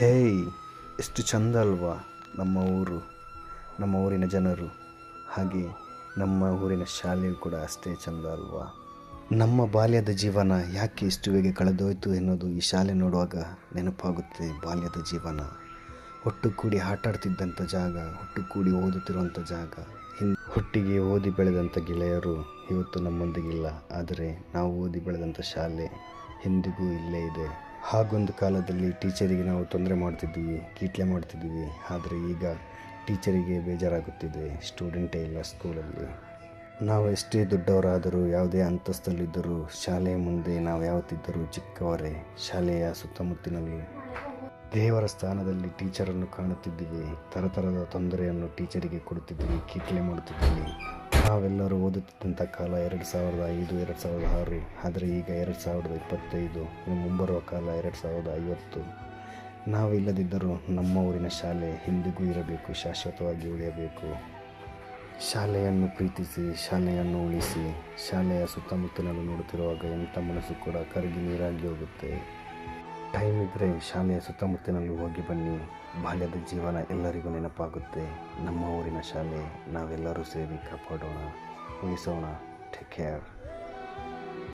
ಹೇಯ್, ಎಷ್ಟು ಚಂದ ಅಲ್ವಾ ನಮ್ಮ ಊರು, ನಮ್ಮ ಊರಿನ ಜನರು. ಹಾಗೆ ನಮ್ಮ ಊರಿನ ಶಾಲೆಯು ಕೂಡ ಅಷ್ಟೇ ಚಂದ ಅಲ್ವಾ? ನಮ್ಮ ಬಾಲ್ಯದ ಜೀವನ ಯಾಕೆ ಇಷ್ಟು ಬೇಗ ಕಳೆದೋಯ್ತು ಎನ್ನುವುದು ಈ ಶಾಲೆ ನೋಡುವಾಗ ನೆನಪಾಗುತ್ತೆ ಬಾಲ್ಯದ ಜೀವನ. ಒಟ್ಟು ಕೂಡಿ ಆಟಾಡ್ತಿದ್ದಂಥ ಜಾಗ ಒಟ್ಟು ಕೂಡಿ ಓದುತ್ತಿರುವಂಥ ಜಾಗ. ಹಿಂದೆ ಒಟ್ಟಿಗೆ ಓದಿ ಬೆಳೆದಂಥ ಗೆಳೆಯರು ಇವತ್ತು ನಮ್ಮೊಂದಿಗಿಲ್ಲ. ಆದರೆ ನಾವು ಓದಿ ಬೆಳೆದಂಥ ಶಾಲೆ ಎಂದಿಗೂ ಇಲ್ಲೇ ಇದೆ. ಹಾಗೊಂದು ಕಾಲದಲ್ಲಿ ಟೀಚರಿಗೆ ನಾವು ತೊಂದರೆ ಮಾಡ್ತಿದ್ವಿ, ಕೀಟ್ಲೆ ಮಾಡ್ತಿದ್ವಿ. ಆದರೆ ಈಗ ಟೀಚರಿಗೆ ಬೇಜಾರಾಗುತ್ತಿದೆ, ಸ್ಟೂಡೆಂಟೇ ಇಲ್ಲ ಸ್ಕೂಲಲ್ಲಿ. ನಾವು ಎಷ್ಟೇ ದೊಡ್ಡವರಾದರೂ, ಯಾವುದೇ ಅಂತಸ್ತಲ್ಲಿದ್ದರೂ ಶಾಲೆಯ ಮುಂದೆ ನಾವು ಯಾವತ್ತಿದ್ದರೂ ಚಿಕ್ಕವರೇ, ಶಾಲೆಯ ಸುತ್ತಮುತ್ತಲಿನಲ್ಲಿ ದೇವರ ಸ್ಥಾನದಲ್ಲಿ ಟೀಚರನ್ನು ಕಾಣುತ್ತಿದ್ದೀವಿ ಥರ ಥರದ ತೊಂದರೆಯನ್ನು ಟೀಚರಿಗೆ ಕೊಡುತ್ತಿದ್ದೀವಿ, ಕೀಟ್ಲೆ ಮಾಡುತ್ತಿದ್ದೀವಿ. ನಾವೆಲ್ಲರೂ ಓದುತ್ತಿದ್ದಂಥ ಕಾಲ ಎರಡು ಸಾವಿರದ ಐದು, ಎರಡು ಸಾವಿರದ ಆರು. ಆದರೆ ಈಗ ಎರಡು ಸಾವಿರದ ಇಪ್ಪತ್ತೈದು, ಇನ್ನು ಮುಂಬರುವ ಕಾಲ ಎರಡು ಸಾವಿರದ ಐವತ್ತು. ನಾವಿಲ್ಲದಿದ್ದರೂ ನಮ್ಮ ಊರಿನ ಶಾಲೆ ಹಿಂದಿಗೂ ಇರಬೇಕು, ಶಾಶ್ವತವಾಗಿ ಉಳಿಯಬೇಕು. ಶಾಲೆಯನ್ನು ಪ್ರೀತಿಸಿ, ಶಾಲೆಯನ್ನು ಉಳಿಸಿ, ಶಾಲೆಯ ಸುತ್ತಮುತ್ತಲನ್ನು ನೋಡುತ್ತಿರುವಾಗ ಎಂಥ ಮನಸ್ಸು ಕೂಡ ಕರಗಿ ನೀರಾಗಿ ಹೋಗುತ್ತೆ. ಟೈಮ್ ಇದ್ದರೆ ಶಾಲೆಯ ಸುತ್ತಮುತ್ತಲಿನಲ್ಲಿ ಹೋಗಿ ಬನ್ನಿ. ಬಾಲ್ಯದ ಜೀವನ ಎಲ್ಲರಿಗೂ ನೆನಪಾಗುತ್ತೆ. ನಮ್ಮ ಊರಿನ ಶಾಲೆ, ನಾವೆಲ್ಲರೂ ಸೇರಿ ಕಾಪಾಡೋಣ, ಉಳಿಸೋಣ. Take care